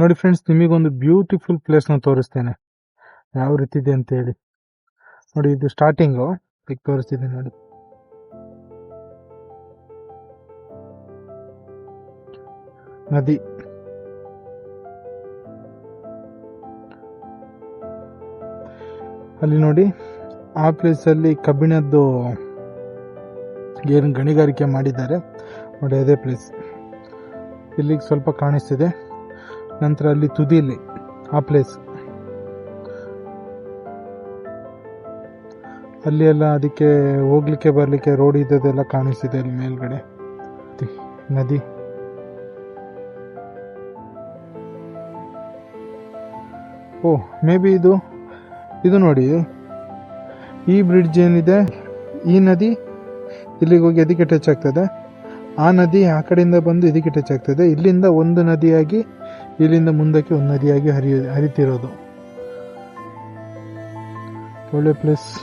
ನೋಡಿ ಫ್ರೆಂಡ್ಸ್ ನಿಮಗೊಂದು ಬ್ಯೂಟಿಫುಲ್ ಪ್ಲೇಸ್ನ ತೋರಿಸ್ತೇನೆ. ಯಾವ ರೀತಿ ಇದೆ ಅಂತ ಹೇಳಿ. ನೋಡಿ, ಇದು ಸ್ಟಾರ್ಟಿಂಗು ಈಗ ತೋರಿಸ್ತಿದ್ದೀನಿ ನೋಡಿ. ನದಿ. ಅಲ್ಲಿ ನೋಡಿ, ಆ ಪ್ಲೇಸಲ್ಲಿ ಕಬ್ಬಿಣದ್ದು ಏನು ಗಣಿಗಾರಿಕೆ ಮಾಡಿದ್ದಾರೆ. ನೋಡಿ, ಅದೇ ಪ್ಲೇಸ್ ಇಲ್ಲಿಗೆ ಸ್ವಲ್ಪ ಕಾಣಿಸ್ತಿದೆ. ನಂತರ ಅಲ್ಲಿ ತುದಿಲಿ, ಆ ಪ್ಲೇಸ್ ಅಲ್ಲಿ ಎಲ್ಲ ಅದಕ್ಕೆ ಹೋಗ್ಲಿಕ್ಕೆ ಬರಲಿಕ್ಕೆ ರೋಡ್ ಇದ್ದದೆಲ್ಲ ಕಾಣಿಸ್ತಿದೆ ಅಲ್ಲಿ ಮೇಲ್ಗಡೆ. ನದಿ. ಓ ಮೇ ಬಿ ಇದು ಇದು ನೋಡಿ. ಈ ಬ್ರಿಡ್ಜ್ ಏನಿದೆ, ಈ ನದಿ, ಇಲ್ಲಿಗೆ ಹೋಗಿ ಅದಕ್ಕೆ ಟಚ್ ಆಗ್ತದೆ. ಆ ನದಿ ಆ ಕಡೆಯಿಂದ ಬಂದು ಇದಕ್ಕೆ ಟಚ್ ಆಗ್ತದೆ. ಇಲ್ಲಿಂದ ಒಂದು ನದಿಯಾಗಿ, ಇಲ್ಲಿಂದ ಮುಂದಕ್ಕೆ ಒಂದು ನದಿಯಾಗಿ ಹರಿಯ, ಹರಿತಿರೋದು. ಒಳ್ಳೆ ಪ್ಲೇಸ್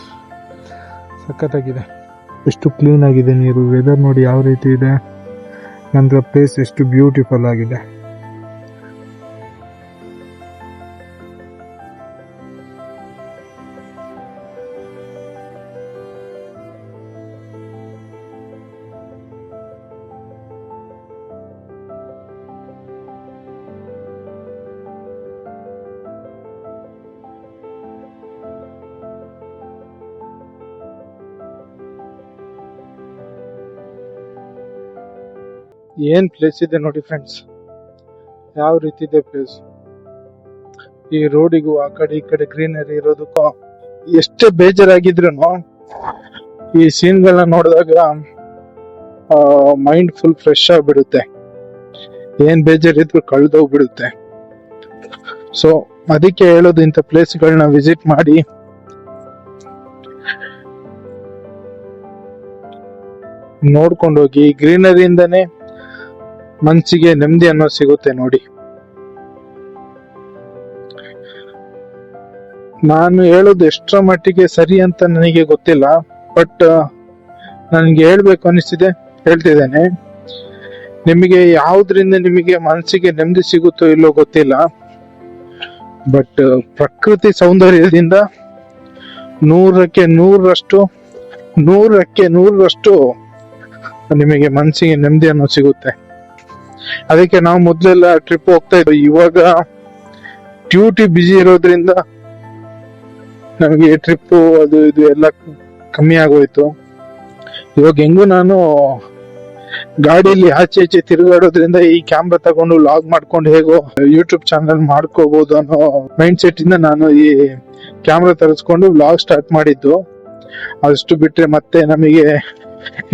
ಸಖತ್ತಾಗಿದೆ. ಎಷ್ಟು ಕ್ಲೀನ್ ಆಗಿದೆ ನೀರು. ವೆದರ್ ನೋಡಿ ಯಾವ ರೀತಿ ಇದೆ. ನಂತರ ಪ್ಲೇಸ್ ಎಷ್ಟು ಬ್ಯೂಟಿಫುಲ್ ಆಗಿದೆ. ಏನ್ ಪ್ಲೇಸ್ ಇದೆ ನೋಡಿ ಫ್ರೆಂಡ್ಸ್ ಯಾವ ರೀತಿ ಇದೆ ಪ್ಲೇಸ್ ಈ ರೋಡಿಗೂ ಆ ಕಡೆ ಈ ಕಡೆ ಗ್ರೀನರಿ ಇರೋದಕ್ಕೂ ಎಷ್ಟೇ ಬೇಜಾರಾಗಿದ್ರು ಈ ಸೀನ್ಗಳನ್ನ ನೋಡಿದಾಗ ಮೈಂಡ್ ಫುಲ್ ಫ್ರೆಶ್ ಆಗಿಬಿಡುತ್ತೆ. ಏನ್ ಬೇಜಾರಿದ್ರು ಕಳೆದೋಗ್ಬಿಡುತ್ತೆ. ಸೊ ಅದಕ್ಕೆ ಹೇಳೋದು ಇಂಥ ಪ್ಲೇಸ್ಗಳನ್ನ ವಿಸಿಟ್ ಮಾಡಿ. ನೋಡ್ಕೊಂಡೋಗಿ ಗ್ರೀನರಿಯಿಂದನೇ ಮನ್ಸಿಗೆ ನೆಮ್ಮದಿ ಅನ್ನೋ ಸಿಗುತ್ತೆ ನೋಡಿ. ನಾನು ಹೇಳೋದು ಎಷ್ಟರ ಮಟ್ಟಿಗೆ ಸರಿ ಅಂತ ನನಗೆ ಗೊತ್ತಿಲ್ಲ, ಬಟ್ ನನಗೆ ಹೇಳ್ಬೇಕು ಅನಿಸ್ತಿದೆ, ಹೇಳ್ತಿದ್ದೇನೆ. ನಿಮಗೆ ಯಾವ್ದ್ರಿಂದ ನಿಮಗೆ ಮನಸ್ಸಿಗೆ ನೆಮ್ಮದಿ ಸಿಗುತ್ತೋ ಇಲ್ಲೋ ಗೊತ್ತಿಲ್ಲ, ಬಟ್, ಪ್ರಕೃತಿ ಸೌಂದರ್ಯದಿಂದ ನೂರಕ್ಕೆ ನೂರರಷ್ಟು ನೂರಕ್ಕೆ ನೂರರಷ್ಟು ನಿಮಗೆ ಮನಸ್ಸಿಗೆ ನೆಮ್ಮದಿ ಅನ್ನೋ ಸಿಗುತ್ತೆ. ಅದಕ್ಕೆ ನಾವು ಮೊದಲೆಲ್ಲ ಟ್ರಿಪ್ ಹೋಗ್ತಾ ಇದ್ವಿ. ಇವಾಗ ಡ್ಯೂಟಿ ಬಿಜಿ ಇರೋದ್ರಿಂದ ನಮಗೆ ಟ್ರಿಪ್ ಅದು ಇದು ಎಲ್ಲ ಕಮ್ಮಿ ಆಗೋಯ್ತು. ಇವಾಗ ಹೆಂಗು ನಾನು ಗಾಡಿಯಲ್ಲಿ ಆಚೆ ಈಚೆ ತಿರುಗಾಡೋದ್ರಿಂದ ಈ ಕ್ಯಾಮ್ರಾ ತಗೊಂಡು ಲಾಗ್ ಮಾಡ್ಕೊಂಡು ಹೇಗೋ ಯೂಟ್ಯೂಬ್ ಚಾನಲ್ ಮಾಡ್ಕೋಬಹುದು ಅನ್ನೋ ಮೈಂಡ್ ಸೆಟ್ ಇಂದ ನಾನು ಈ ಕ್ಯಾಮ್ರಾ ತರಿಸ್ಕೊಂಡು ವ್ಲಾಗ್ ಸ್ಟಾರ್ಟ್ ಮಾಡಿದ್ದು. ಅಷ್ಟು ಬಿಟ್ರೆ ಮತ್ತೆ ನಮಗೆ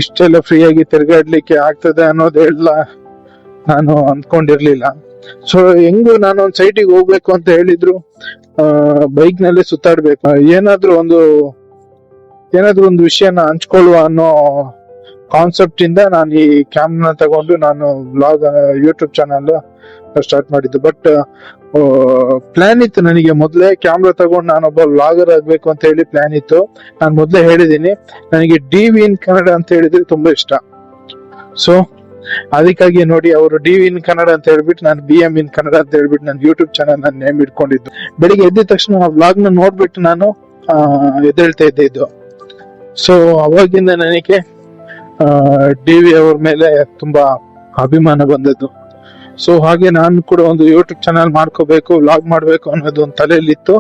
ಇಷ್ಟೆಲ್ಲ ಫ್ರೀಯಾಗಿ ತಿರುಗಾಡ್ಲಿಕ್ಕೆ ಆಗ್ತದೆ ಅನ್ನೋದೆಲ್ಲ ನಾನು ಅಂದ್ಕೊಂಡಿರ್ಲಿಲ್ಲ. ಸೊ ಹೆಂಗು ನಾನು ಒಂದ್ ಸೈಟಿಗೆ ಹೋಗ್ಬೇಕು ಅಂತ ಹೇಳಿದ್ರು. ಬೈಕ್ನಲ್ಲಿ ಸುತ್ತಾಡ್ಬೇಕು. ಏನಾದ್ರೂ ಒಂದು ಏನಾದ್ರೂ ಒಂದು ವಿಷಯನ ಹಂಚ್ಕೊಳ್ಳುವ ಅನ್ನೋ ಕಾನ್ಸೆಪ್ಟ್ ಇಂದ ನಾನು ಈ ಕ್ಯಾಮ್ನ ತಗೊಂಡು ನಾನು ಬ್ಲಾಗ್ ಯೂಟ್ಯೂಬ್ ಚಾನಲ್ ಸ್ಟಾರ್ಟ್ ಮಾಡಿದ್ದು. ಬಟ್ ಪ್ಲಾನ್ ಇತ್ತು ನನಗೆ ಮೊದಲೇ. ಕ್ಯಾಮ್ರಾ ತಗೊಂಡು ನಾನೊಬ್ಬ ವ್ಲಾಗರ್ ಆಗ್ಬೇಕು ಅಂತ ಹೇಳಿ ಪ್ಲಾನ್ ಇತ್ತು. ನಾನು ಮೊದಲೇ ಹೇಳಿದ್ದೀನಿ. ನನಗೆ ಡಿ ವಿ ಇನ್ ಕನ್ನಡ ಅಂತ ಹೇಳಿದ್ರೆ ತುಂಬಾ ಇಷ್ಟ. ಸೊ ಅದಕ್ಕಾಗಿ ನೋಡಿ ಅವರು ಡಿ ಇನ್ ಕನ್ನಡ ಅಂತ ಹೇಳ್ಬಿಟ್ಟು ನಾನು ಬಿ ಎಂ ಇನ್ ಕನ್ನಡ ಅಂತ ಹೇಳ್ಬಿಟ್ಟು ನಾನು ಯೂಟ್ಯೂಬ್ ಚಾನಲ್ ನಾನು ನೇಮ್ ಇಟ್ಕೊಂಡಿದ್ದು. ಬೆಳಿಗ್ಗೆ ಎದ್ದ ತಕ್ಷಣ ಆ ವ್ಲಾಗ್ನ ನೋಡ್ಬಿಟ್ಟು ನಾನು ಎದ್ದೇಳ್ತಾ ಇದ್ದೆ ಇದ್ದು ಸೊ ಅವಾಗಿಂದ ನನಗೆ ಡಿ ವಿ ಅವ್ರ ಮೇಲೆ ತುಂಬಾ ಅಭಿಮಾನ ಬಂದದ್ದು. ಸೊ ಹಾಗೆ ನಾನು ಕೂಡ ಒಂದು ಯೂಟ್ಯೂಬ್ ಚಾನಲ್ ಮಾಡ್ಕೋಬೇಕು ವ್ಲಾಗ್ ಮಾಡಬೇಕು ಅನ್ನೋದು ಒಂದು ತಲೆಯಲ್ಲಿತ್ತು.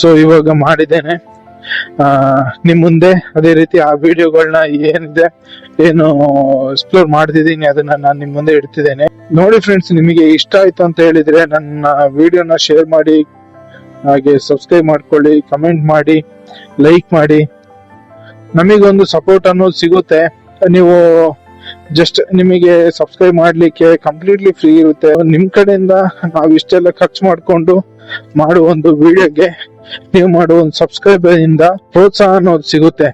ಸೊ ಇವಾಗ ಮಾಡಿದ್ದೇನೆ. ಆ, ನಿಮ್ ಮುಂದೆ ಅದೇ ರೀತಿ ಆ ವಿಡಿಯೋಗಳನ್ನ ಏನಿದೆ, ಏನು ಎಕ್ಸ್ಪ್ಲೋರ್ ಮಾಡ್ತಿದ್ದೀನಿ, ಅದನ್ನ ನಾನು ನಿಮ್ಮ ಮುಂದೆ ಇಡ್ತಿದ್ದೇನೆ. ನೋಡಿ ಫ್ರೆಂಡ್ಸ್ ನಿಮಗೆ ಇಷ್ಟ ಆಯ್ತು ಅಂತ ಹೇಳಿದ್ರೆ ನನ್ನ ವಿಡಿಯೋನ ಶೇರ್ ಮಾಡಿ, ಹಾಗೆ ಸಬ್ಸ್ಕ್ರೈಬ್ ಮಾಡ್ಕೊಳ್ಳಿ ಕಮೆಂಟ್ ಮಾಡಿ ಲೈಕ್ ಮಾಡಿ. ನಮಗೊಂದು ಸಪೋರ್ಟ್ ಅನ್ನೋದು ಸಿಗುತ್ತೆ. ನೀವು ಜಸ್ಟ್ ನಿಮಗೆ ಸಬ್ಸ್ಕ್ರೈಬ್ ಮಾಡ್ಲಿಕ್ಕೆ ಕಂಪ್ಲೀಟ್ಲಿ ಫ್ರೀ ಇರುತ್ತೆ. ನಿಮ್ ಕಡೆಯಿಂದ ನಾವು ಇಷ್ಟೆಲ್ಲ ಖರ್ಚು ಮಾಡಿಕೊಂಡು ಮಾಡುವ ಒಂದು ವಿಡಿಯೋಗೆ ನೀವು ಮಾಡೋ ಒಂದು ಸಬ್ಸ್ಕ್ರೈಬರ್ ಇಂದ ಪ್ರೋತ್ಸಾಹ ಅನ್ನೋದು ಸಿಗುತ್ತೆ.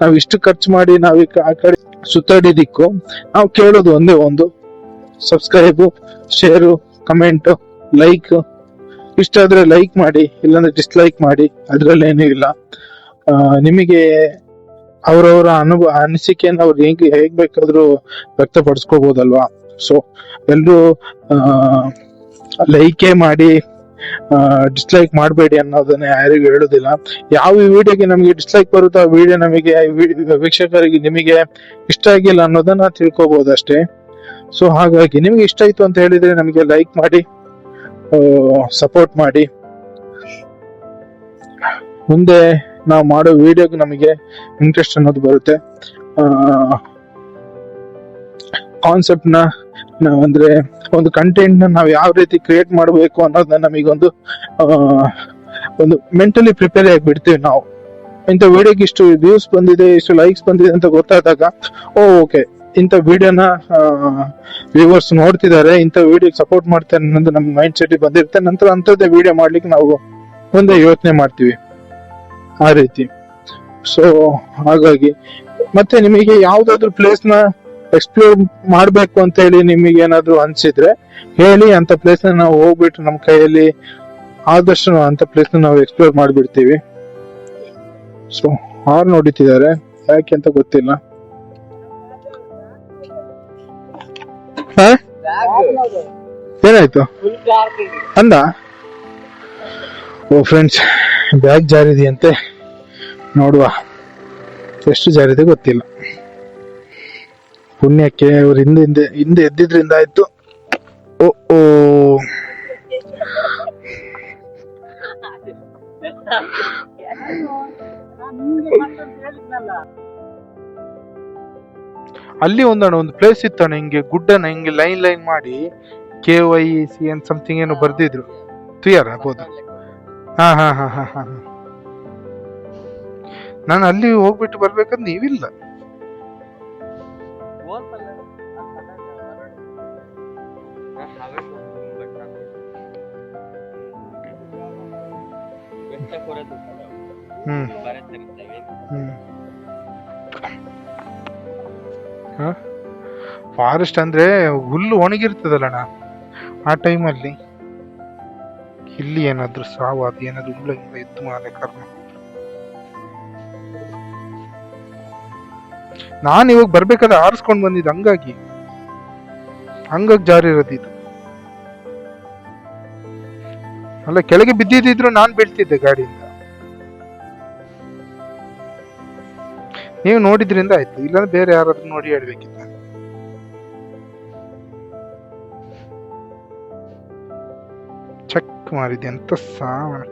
ನಾವು ಇಷ್ಟು ಖರ್ಚು ಮಾಡಿ ನಾವು ಆ ಕಡೆ ಸುತ್ತಾಡಿದಿಕ್ಕು ನಾವು ಕೇಳೋದು ಒಂದೇ ಒಂದು. ಸಬ್ಸ್ಕ್ರೈಬು ಶೇರು ಕಮೆಂಟ್ ಲೈಕ್ ಇಷ್ಟ ಆದ್ರೆ ಲೈಕ್ ಮಾಡಿ, ಇಲ್ಲಾಂದ್ರೆ ಡಿಸ್ಲೈಕ್ ಮಾಡಿ ಅದ್ರಲ್ಲೇನೂ ಇಲ್ಲ. ನಿಮಗೆ ಅವರವರ ಅನುಭವ ಅನಿಸಿಕೆಯನ್ನು ಅವ್ರು ಹೇಗೆ, ಹೇಗ್ ಬೇಕಾದ್ರೂ ವ್ಯಕ್ತಪಡಿಸ್ಕೋಬಹುದಲ್ವಾ ಸೊ ಎಲ್ಲರೂ ಲೈಕೇ ಮಾಡಿ ಡಿಸ್ಲೈಕ್ ಮಾಡಬೇಡಿ ಅನ್ನೋದನ್ನ ಯಾರಿಗೂ ಹೇಳುದಿಲ್ಲ. ಯಾವ ವಿಡಿಯೋಗೆ ನಮಗೆ ಡಿಸ್ಲೈಕ್ ಬರುತ್ತೋ ಆ ವಿಡಿಯೋ ನಮಗೆ ವೀಕ್ಷಕರಿಗೆ ನಿಮಗೆ ಇಷ್ಟ ಆಗಿಲ್ಲ ಅನ್ನೋದನ್ನ ತಿಳ್ಕೊಬಹುದು ಅಷ್ಟೇ ಸೊ ಹಾಗಾಗಿ ನಿಮಗೆ ಇಷ್ಟ ಆಯ್ತು ಅಂತ ಹೇಳಿದ್ರೆ ನಮಗೆ ಲೈಕ್ ಮಾಡಿ ಸಪೋರ್ಟ್ ಮಾಡಿ. ಮುಂದೆ ನಾವು ಮಾಡೋ ವಿಡಿಯೋಗೆ ನಮಗೆ ಇಂಟ್ರೆಸ್ಟ್ ಅನ್ನೋದು ಬರುತ್ತೆ. ಕಾನ್ಸೆಪ್ಟ್ನ ಅಂದರೆ ಒಂದು ಕಂಟೆಂಟ್ನ ನಾವು ಯಾವ ರೀತಿ ಕ್ರಿಯೇಟ್ ಮಾಡಬೇಕು ಅನ್ನೋದನ್ನ ನಮಗೊಂದು ಒಂದು ಮೆಂಟಲಿ ಪ್ರಿಪೇರ್ ಆಗಿಬಿಡ್ತೀವಿ ನಾವು. ಇಂಥ ವಿಡಿಯೋಗೆ ಇಷ್ಟು ವ್ಯೂಸ್ ಬಂದಿದೆ, ಇಷ್ಟು ಲೈಕ್ಸ್ ಬಂದಿದೆ ಅಂತ ಗೊತ್ತಾದಾಗ, ಓ ಓಕೆ ಇಂಥ ವಿಡಿಯೋನ ವ್ಯೂವರ್ಸ್ ನೋಡ್ತಿದ್ದಾರೆ, ಇಂಥ ವಿಡಿಯೋಗೆ ಸಪೋರ್ಟ್ ಮಾಡ್ತಾರೆ ಅನ್ನೋದು ನಮ್ಮ ಮೈಂಡ್ ಸೆಟ್ ಬಂದಿರುತ್ತೆ. ನಂತರ ಅಂಥದ್ದೇ ವಿಡಿಯೋ ಮಾಡ್ಲಿಕ್ಕೆ ನಾವು ಮುಂದೆ ಯೋಚನೆ ಮಾಡ್ತೀವಿ. ಆ ರೀತಿ. ಸೊ ಹಾಗಾಗಿ ಮತ್ತೆ ನಿಮಗೆ ಯಾವ್ದಾದ್ರು ಪ್ಲೇಸ್ನ ಎಕ್ಸ್ಪ್ಲೋರ್ ಮಾಡ್ಬೇಕು ಅಂತ ಹೇಳಿ ನಿಮಗೆ ಏನಾದ್ರು ಅನ್ಸಿದ್ರೆ ಹೇಳಿ ಅಂತ ಪ್ಲೇಸ್ ನಾವು ಹೋಗ್ಬಿಟ್ಟು ನಮ್ಮ ಕೈಯಲ್ಲಿ ಆದಷ್ಟು ಅಂತ ಪ್ಲೇಸ್ ನಾವು ಎಕ್ಸ್ಪ್ಲೋರ್ ಮಾಡ್ಬಿಡ್ತೀವಿ. ಸೊ ಹಾರ್ನ್ ಹೊಡಿತಿದ್ದಾರೆ. ಯಾಕೆ ಅಂತ ಗೊತ್ತಿಲ್ಲ? ಏನಾಯ್ತು? ಅಂದ? ಓ ಫ್ರೆಂಡ್ಸ್ ಬ್ಯಾಗ್ ಜಾರಿದೆಯಂತೆ. ನೋಡುವ. ಎಷ್ಟು ಜಾರಿದೆ ಗೊತ್ತಿಲ್ಲ. ಪುಣ್ಯಕ್ಕೆ ಅವ್ರು ಹಿಂದೆ ಹಿಂದೆ ಹಿಂದೆ ಎದ್ದಿದ್ರಿಂದ ಆಯ್ತು. ಓ ಓ. ಅಲ್ಲಿ ಒಂದಣ ಒಂದು ಪ್ಲೇಸ್ ಇತ್ತಣ್ಣ ಹಿಂಗೆ ಗುಡ್ಡನ ಹಿಂಗೆ ಲೈನ್ ಲೈನ್ ಮಾಡಿ K Y C N something ಏನೋ ಬರ್ದಿದ್ರು. ಕ್ಲಿಯರ್ ಆಗ್ಬೋದು. ಹಾ ಹಾ ಹಾ ಹಾ ಹಾ. ನಾನು ಅಲ್ಲಿ ಹೋಗ್ಬಿಟ್ಟು ಬರ್ಬೇಕಂದ್ ನೀವಿಲ್ಲ. ಫಾರೆಸ್ಟ್ ಅಂದ್ರೆ ಹುಲ್ಲು ಒಣಗಿರ್ತದಲ್ಲಣ್ಣ. ಆ ಟೈಮಲ್ಲಿ ಇಲ್ಲಿ ಏನಾದ್ರೂ ಸಾವು, ಅದು ಏನಾದ್ರು ಹುಲ್ಲು ಎದ್ದು ಮಾಲೆ ಕರ್ಮ. ನಾನು ಇವಾಗ ಬರ್ಬೇಕಾದ್ರೆ ಆರಿಸ್ಕೊಂಡು ಬಂದಿದ್ದು ಹಂಗಾಗಿ. ಹಂಗಾಗಿ ಜಾರಿ ಇರೋದು ಇದು. ಅಲ್ಲ, ಕೆಳಗೆ ಬಿದ್ದಿದ್ರು ನಾನು ಬೀಳ್ತಿದ್ದೆ ಗಾಡಿಯಿಂದ. ನೀವು ನೋಡಿದ್ರಿಂದ ಆಯ್ತು. ಇಲ್ಲಾಂದ್ರೆ ಬೇರೆ ಯಾರಾದ್ರೂ ನೋಡಿ ಹೇಳ್ಬೇಕಿತ್ತು. ಚೆಕ್ ಮಾಡಿದ್ದೆ ಅಂತ ಸಾವಣ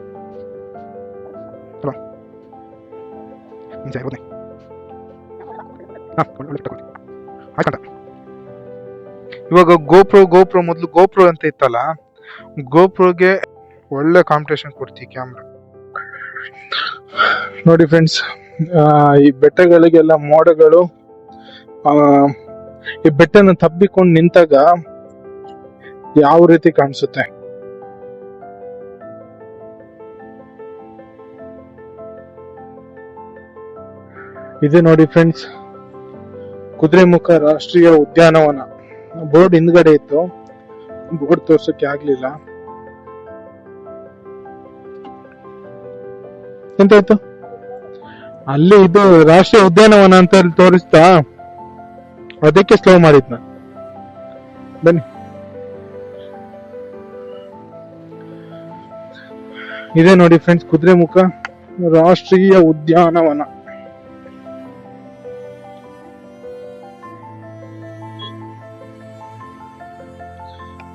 ಇವಾಗ ಗೋಪ್ರೋ ಗೋಪ್ರೋ ಮೊದಲು ಗೋಪ್ರೋ ಅಂತ ಇತ್ತಲ್ಲ? ಗೋಪ್ರೋಗೆ ಒಳ್ಳೆ ಕಾಂಪಿಟೇಷನ್ ಕೊಡ್ತೀವಿ ಕ್ಯಾಮ್ರಾ ನೋಡಿ ಫ್ರೆಂಡ್ಸ್ ಈ ಬೆಟ್ಟಗಳಿಗೆಲ್ಲ ಮೋಡಗಳು ಆ, ಈ ಬೆಟ್ಟನ ತಬ್ಬಿಕೊಂಡು ನಿಂತಾಗ ಯಾವ ರೀತಿ ಕಾಣಿಸುತ್ತೆ? ಇದೆ ನೋಡಿ ಫ್ರೆಂಡ್ಸ್ ಕುದುರೆಮುಖ ರಾಷ್ಟ್ರೀಯ ಉದ್ಯಾನವನ. ಬೋರ್ಡ್ ಹಿಂದ್ಗಡೆ ಇತ್ತು. ಬೋರ್ಡ್ ತೋರ್ಸಕ್ಕೆ ಆಗ್ಲಿಲ್ಲ. ಎಂತಾಯ್ತು ಅಲ್ಲಿ ಇದು ರಾಷ್ಟ್ರೀಯ ಉದ್ಯಾನವನ ಅಂತ ಅಲ್ಲಿ ತೋರಿಸ್ತಾ, ಅದಕ್ಕೆ ಸ್ಲೋ ಮಾಡಿದ್ನ. ಬನ್ನಿ. ಇದೆ ನೋಡಿ ಫ್ರೆಂಡ್ಸ್ ಕುದುರೆ ಮುಖ, ರಾಷ್ಟ್ರೀಯ ಉದ್ಯಾನವನ.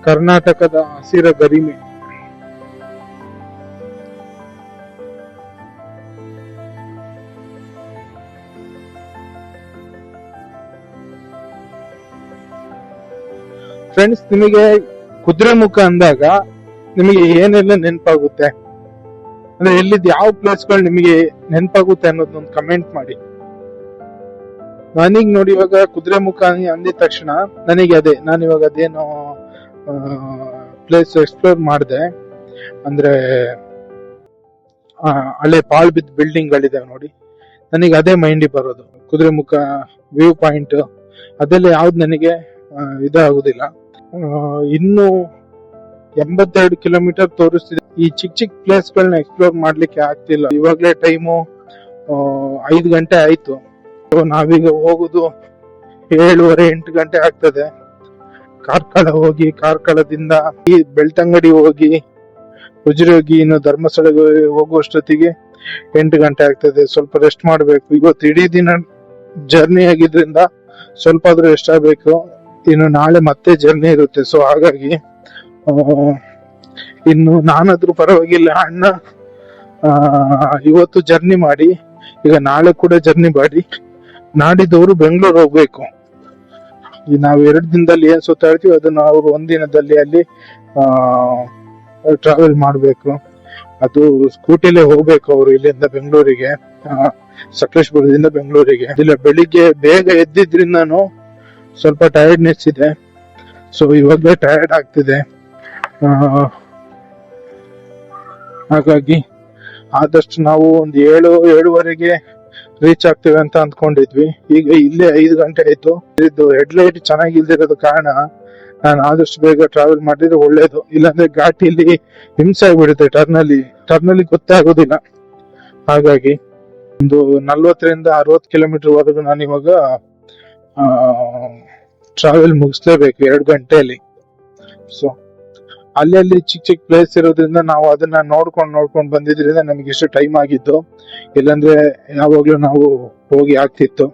ಕರ್ನಾಟಕದ ಹಸಿರ ಗರಿಮೆ. ಫ್ರೆಂಡ್ಸ್ ನಿಮಗೆ ಕುದುರೆ ಮುಖ ಅಂದಾಗ ನಿಮಗೆ ಏನೆಲ್ಲ ನೆನಪಾಗುತ್ತೆ? ಅಂದ್ರೆ ಎಲ್ಲಿದ್ ಯಾವ ಪ್ಲೇಸ್ಗಳು ನಿಮಗೆ ನೆನಪಾಗುತ್ತೆ ಅನ್ನೋದನ್ನೊಂದು ಕಮೆಂಟ್ ಮಾಡಿ. ನನಗ್ ನೋಡಿ ಇವಾಗ ಕುದುರೆ ಮುಖ ಅಂದಿದ ತಕ್ಷಣ ನನಗೆ ಅದೇ, ನಾನು ಇವಾಗ ಅದೇನೋ ಪ್ಲೇಸ್ ಎಕ್ಸ್ಪ್ಲೋರ್ ಮಾಡಿದೆ. ಅಂದ್ರೆ ಹಳೆ ಪಾಳ್ ಬಿದ್ದ ಬಿಲ್ಡಿಂಗ್ ಗಳಿದಾವೆ ನೋಡಿ. ನನಗೆ ಅದೇ ಮೈಂಡಿಗೆ ಬರೋದು. ಕುದುರೆಮುಖ ವ್ಯೂ ಪಾಯಿಂಟ್ ಅದೆಲ್ಲ ಯಾವ್ದು ನನಗೆ ಇದಾಗುದಿಲ್ಲ. ಇನ್ನು ಎಂಬತ್ತೆರಡು ಕಿಲೋಮೀಟರ್ ತೋರಿಸ್ತಿದೆ. ಈ ಚಿಕ್ಕ ಚಿಕ್ಕ ಪ್ಲೇಸ್ ಗಳನ್ನ ಎಕ್ಸ್ಪ್ಲೋರ್ ಮಾಡ್ಲಿಕ್ಕೆ ಆಗ್ತಿಲ್ಲ. ಇವಾಗಲೇ ಟೈಮು ಐದು ಗಂಟೆ ಆಯ್ತು. ನಾವೀಗ ಹೋಗುದು ಏಳುವರೆ ಎಂಟು ಗಂಟೆ ಆಗ್ತದೆ. ಕಾರ್ಕಳ ಹೋಗಿ, ಕಾರ್ಕಳದಿಂದ ಈ ಬೆಳ್ತಂಗಡಿ ಹೋಗಿ ಹೋಗಿ ಇನ್ನು ಧರ್ಮಸ್ಥಳಕ್ಕೆ ಹೋಗುವಷ್ಟೊತ್ತಿಗೆ ಎಂಟು ಗಂಟೆ ಆಗ್ತದೆ. ಸ್ವಲ್ಪ ರೆಸ್ಟ್ ಮಾಡಬೇಕು. ಇವತ್ತು ಇಡೀ ದಿನ ಜರ್ನಿ ಆಗಿದ್ರಿಂದ ಸ್ವಲ್ಪ ಆದ್ರೂ ರೆಸ್ಟ್ ಆಗಬೇಕು. ಇನ್ನು ನಾಳೆ ಮತ್ತೆ ಜರ್ನಿ ಇರುತ್ತೆ. ಸೊ ಹಾಗಾಗಿ ಆ, ಇನ್ನು ನಾನಾದ್ರೂ ಪರವಾಗಿಲ್ಲ ಅಣ್ಣ. ಆ, ಇವತ್ತು ಜರ್ನಿ ಮಾಡಿ ಈಗ ನಾಳೆ ಕೂಡ ಜರ್ನಿ ಮಾಡಿ ನಾಡಿದವರು ಬೆಂಗಳೂರು ಹೋಗ್ಬೇಕು. ನಾವು ಎರಡು ದಿನದಲ್ಲಿ ಏನ್ ಸುತ್ತಾಡ್ತೀವಿ ಅದನ್ನ ಅವರು ಒಂದಿನದಲ್ಲಿ ಅಲ್ಲಿ ಟ್ರಾವೆಲ್ ಮಾಡಬೇಕು. ಅದು ಸ್ಕೂಟಿಲೇ ಹೋಗ್ಬೇಕು ಅವರು ಇಲ್ಲಿಂದ ಬೆಂಗಳೂರಿಗೆ. ಸಕಲೇಶ್ಪುರದಿಂದ ಬೆಂಗಳೂರಿಗೆ. ಇಲ್ಲ ಬೆಳಿಗ್ಗೆ ಬೇಗ ಎದ್ದಿದ್ರಿಂದನು ಸ್ವಲ್ಪ ಟೈರ್ಡ್ನೆಸ್ ಇದೆ. ಸೊ ಇವಾಗಲೇ ಟಯರ್ಡ್ ಆಗ್ತಿದೆ. ಹಾಗಾಗಿ ಆದಷ್ಟು ನಾವು ಒಂದು ಏಳು, ಏಳುವರೆಗೆ ರೀಚ್ ಆಗ್ತೇವೆ ಅಂತ ಅಂದ್ಕೊಂಡಿದ್ವಿ. ಈಗ ಇಲ್ಲೇ ಐದು ಗಂಟೆ ಆಯ್ತು. ಇದು ಹೆಡ್ಲೈಟ್ ಚೆನ್ನಾಗಿಲ್ದಿರೋದು ಕಾರಣ ನಾನು ಆದಷ್ಟು ಬೇಗ ಟ್ರಾವೆಲ್ ಮಾಡಿದ್ರೆ ಒಳ್ಳೇದು. ಇಲ್ಲಾಂದ್ರೆ ಘಾಟಿಲಿ ಹಿಂಸೆ ಆಗ್ಬಿಡುತ್ತೆ ಟರ್ನ್ ಅಲ್ಲಿ ಟರ್ನ್ ಅಲ್ಲಿ ಗೊತ್ತೇ ಆಗೋದಿಲ್ಲ. ಹಾಗಾಗಿ ಒಂದು ನಲ್ವತ್ತರಿಂದ ಅರವತ್ತು ಕಿಲೋಮೀಟರ್ ವರೆಗೂ ನಾನು ಇವಾಗ ಟ್ರಾವೆಲ್ ಮುಗಿಸ್ಲೇಬೇಕು ಎರಡು ಗಂಟೆಯಲ್ಲಿ. ಸೊ ಅಲ್ಲಿ ಅಲ್ಲಿ ಚಿಕ್ಕ ಚಿಕ್ಕ ಪ್ಲೇಸ್ ಇರೋದ್ರಿಂದ ನಾವು ಅದನ್ನ ನೋಡ್ಕೊಂಡು ನೋಡ್ಕೊಂಡು ಬಂದಿದ್ರಿಂದ ನಮಗೆ ಇಷ್ಟು ಟೈಮ್ ಆಗಿತ್ತು ಇಲ್ಲಾಂದ್ರೆ ಯಾವಾಗ್ಲೂ ನಾವು ಹೋಗಿ ಆಗ್ತಿತ್ತು.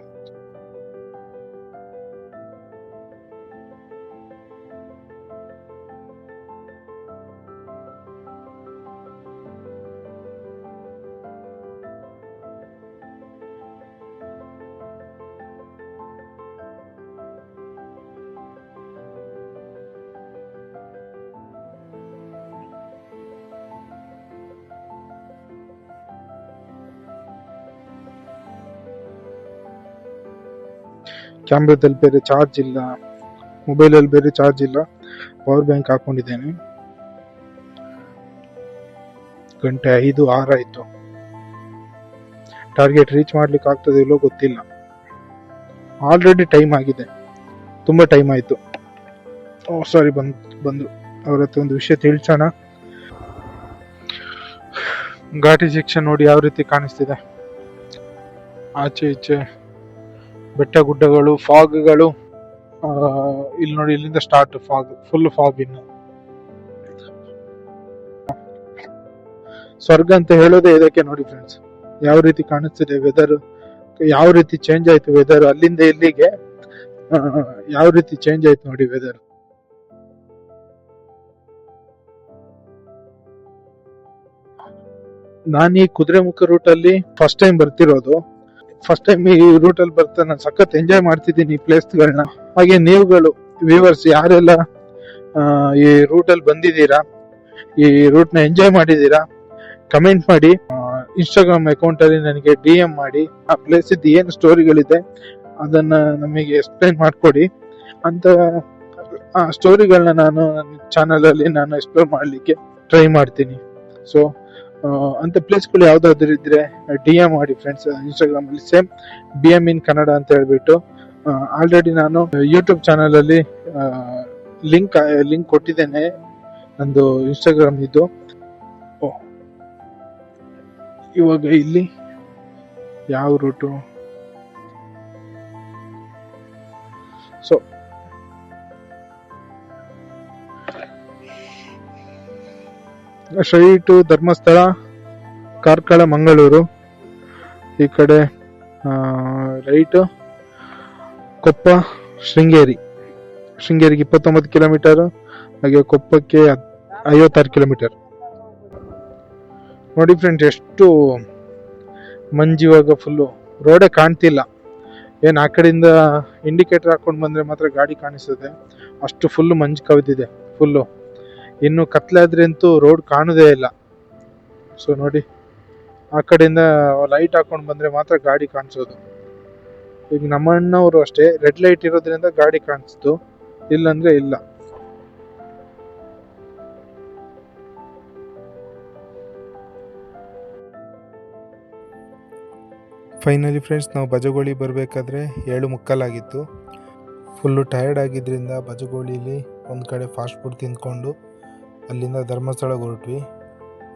ಕ್ಯಾಮ್ರಾದಲ್ಲಿ ಬೇರೆ ಚಾರ್ಜ್ ಇಲ್ಲ, ಮೊಬೈಲಲ್ಲಿ ಬೇರೆ ಚಾರ್ಜ್ ಇಲ್ಲ ಪವರ್ ಬ್ಯಾಂಕ್ ಹಾಕೊಂಡಿದ್ದೇನೆ. ಗಂಟೆ ಐದು ಆರಾಯಿತು ಟಾರ್ಗೆಟ್ ರೀಚ್ ಮಾಡ್ಲಿಕ್ಕೆ ಆಗ್ತದೆ ಇಲ್ಲೋ ಗೊತ್ತಿಲ್ಲ. ಆಲ್ರೆಡಿ ಟೈಮ್ ಆಗಿದೆ. ತುಂಬ ಟೈಮ್ ಆಯಿತು. ಓ ಸಾರಿ ಬಂದು ಬಂದು ಅವ್ರ ಹತ್ರ ಒಂದು ವಿಷಯ ತಿಳಿಸೋಣ. ಘಾಟಿ ಸೆಕ್ಷನ್ ನೋಡಿ ಯಾವ ರೀತಿ ಕಾಣಿಸ್ತಿದೆ? ಆಚೆ, ಈಚೆ. ಬೆಟ್ಟ ಗುಡ್ಡಗಳು ಫಾಗ್ಗಳು ಇಲ್ಲಿ ನೋಡಿ ಇಲ್ಲಿಂದ ಸ್ಟಾರ್ಟ್ ಫಾಗ್ ಫುಲ್ ಫಾಗ್ ಇನ್ನು. ಸ್ವರ್ಗ ಅಂತ ಹೇಳೋದೇ ಇದಕ್ಕೆ ನೋಡಿ ಫ್ರೆಂಡ್ಸ್ ಯಾವ ರೀತಿ ಕಾಣಿಸ್ತಿದೆ ವೆದರ್ ಯಾವ ರೀತಿ ಚೇಂಜ್ ಆಯ್ತು ವೆದರ್ ಅಲ್ಲಿಂದ ಇಲ್ಲಿಗೆ ಯಾವ ರೀತಿ ಚೇಂಜ್ ಆಯ್ತು ನೋಡಿ ವೆದರ್ ನಾನು ಈ ಕುದುರೆಮುಖ ರೂಟ್ ಅಲ್ಲಿ ಫಸ್ಟ್ ಟೈಮ್ ಬರ್ತಿರೋದು ಫಸ್ಟ್ ಟೈಮ್ ಈ ರೂಟ್ ಅಲ್ಲಿ ಬರ್ತಾ ನಾನು ಸಖತ್ ಎಂಜಾಯ್ ಮಾಡ್ತಿದ್ದೀನಿ ಈ ಪ್ಲೇಸ್ಗಳನ್ನ ಹಾಗೆ ನೀವುಗಳು ವ್ಯೂವರ್ಸ್ ಯಾರೆಲ್ಲ ಈ ರೂಟ್ ಅಲ್ಲಿ ಬಂದಿದ್ದೀರಾ, ಈ ರೂಟ್ನ ಎಂಜಾಯ್ ಮಾಡಿದ್ದೀರಾ ಕಮೆಂಟ್ ಮಾಡಿ. ಇನ್ಸ್ಟಾಗ್ರಾಮ್ ಅಕೌಂಟ್ ಅಲ್ಲಿ ನನಗೆ ಡಿ ಎಂ ಮಾಡಿ. ಆ ಪ್ಲೇಸ್ ಇದ್ದು ಏನು ಸ್ಟೋರಿಗಳಿದೆ ಅದನ್ನ ನಮಗೆ ಎಕ್ಸ್ಪ್ಲೈನ್ ಮಾಡ್ಕೊಡಿ. ಅಂತ, ಆ ಸ್ಟೋರಿಗಳನ್ನ ನಾನು ನನ್ನ ಚಾನಲ್ ಅಲ್ಲಿ ನಾನು ಎಕ್ಸ್ಪ್ಲೋರ್ ಮಾಡಲಿಕ್ಕೆ ಟ್ರೈ ಮಾಡ್ತೀನಿ. ಸೊ ಅಂತ ಪ್ಲೇಸ್ಗಳು ಯಾವ್ದಾದ್ರು ಇದ್ರೆ ಡಿ ಎಂ ಮಾಡಿ ಫ್ರೆಂಡ್ಸ್ ಇನ್ಸ್ಟಾಗ್ರಾಮ್ ಅಲ್ಲಿ. Same B M in Kannada ಅಂತ ಹೇಳ್ಬಿಟ್ಟು ಆಲ್ರೆಡಿ ನಾನು ಯೂಟ್ಯೂಬ್ ಚಾನಲ್ ಅಲ್ಲಿ ಲಿಂಕ್ ಲಿಂಕ್ ಕೊಟ್ಟಿದ್ದೇನೆ. ನಂದು ಇನ್ಸ್ಟಾಗ್ರಾಮ್ ಇದು. ಇವಾಗ ಇಲ್ಲಿ ಯಾವ route so straight Dharmasthala, Karkala, Mangaluru. ಈ ಕಡೆ ರೈಟ್ ಕೊಪ್ಪ, ಶೃಂಗೇರಿ. ಶೃಂಗೇರಿಗೆ ಇಪ್ಪತ್ತೊಂಬತ್ತು ಕಿಲೋಮೀಟರ್, ಹಾಗೆ ಕೊಪ್ಪಕ್ಕೆ ಐವತ್ತಾರು ಕಿಲೋಮೀಟರ್. ನೋಡಿ ಫ್ರೆಂಡ್ಸ್ ಎಷ್ಟು ಮಂಜು ಇವಾಗ ಫುಲ್ಲು ರೋಡೇ ಕಾಣ್ತಿಲ್ಲ. ಏನು ಆ ಕಡೆಯಿಂದ ಇಂಡಿಕೇಟರ್ ಹಾಕೊಂಡು ಬಂದರೆ ಮಾತ್ರ ಗಾಡಿ ಕಾಣಿಸುತ್ತೆ. ಅಷ್ಟು ಫುಲ್ಲು ಮಂಜು ಕವಿದಿದೆ ಫುಲ್ಲು ಇನ್ನು ಕತ್ಲಾದ್ರೆ ಅಂತೂ ರೋಡ್ ಕಾಣೋದೇ ಇಲ್ಲ. ಸೊ ನೋಡಿ, ಆ ಕಡೆಯಿಂದ ಲೈಟ್ ಹಾಕೊಂಡು ಬಂದ್ರೆ ಮಾತ್ರ ಗಾಡಿ ಕಾಣಿಸೋದು. ಈಗ ನಮ್ಮಣ್ಣವರು ಅಷ್ಟೇ ರೆಡ್ ಲೈಟ್ ಇರೋದ್ರಿಂದ ಗಾಡಿ ಕಾಣಿಸ್ತು ಇಲ್ಲಂದ್ರೆ ಇಲ್ಲ. ಫೈನಲಿ ಫ್ರೆಂಡ್ಸ್ ನಾವು ಬಜಗೋಳಿ ಬರಬೇಕಾದ್ರೆ ಏಳು ಮುಕ್ಕಾಲಾಗಿತ್ತು. ಫುಲ್ಲು ಟಯರ್ಡ್ ಆಗಿದ್ದರಿಂದ ಬಜಗೋಳಿಲಿ ಒಂದು ಕಡೆ ಫಾಸ್ಟ್ ಫುಡ್ ತಿಂದ್ಕೊಂಡು ಅಲ್ಲಿಂದ ಧರ್ಮಸ್ಥಳಕ್ಕೆ ಹೊರಟ್ವಿ.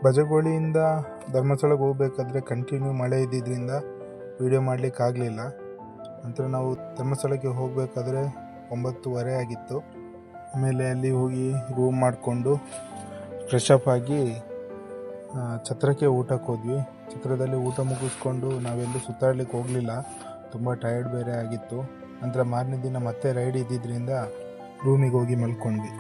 ಬಜಗೋಳಿಯಿಂದ ಧರ್ಮಸ್ಥಳಕ್ಕೆ ಹೋಗ್ಬೇಕಾದ್ರೆ ಕಂಟಿನ್ಯೂ ಮಳೆ ಇದ್ದಿದ್ದರಿಂದ ವೀಡಿಯೋ ಮಾಡಲಿಕ್ಕೆ ಆಗಲಿಲ್ಲ ನಂತರ ನಾವು ಧರ್ಮಸ್ಥಳಕ್ಕೆ ಹೋಗಬೇಕಾದ್ರೆ ಒಂಬತ್ತುವರೆ ಆಗಿತ್ತು. ಆಮೇಲೆ ಅಲ್ಲಿ ಹೋಗಿ ರೂಮ್ ಮಾಡಿಕೊಂಡು ಫ್ರೆಶ್ ಅಪ್ ಆಗಿ ಛತ್ರಕ್ಕೆ ಊಟಕ್ಕೆ ಹೋದ್ವಿ. ಛತ್ರದಲ್ಲಿ ಊಟ ಮುಗಿಸ್ಕೊಂಡು ನಾವೆಲ್ಲೂ ಸುತ್ತಾಡಲಿಕ್ಕೆ ಹೋಗಲಿಲ್ಲ. ತುಂಬ ಟಯರ್ಡ್ ಬೇರೆ ಆಗಿತ್ತು. ನಂತರ ಮಾರನೇ ದಿನ ಮತ್ತೆ ರೈಡ್ ಇದ್ದಿದ್ದರಿಂದ ರೂಮಿಗೆ ಹೋಗಿ ಮಲ್ಕೊಂಡ್ವಿ.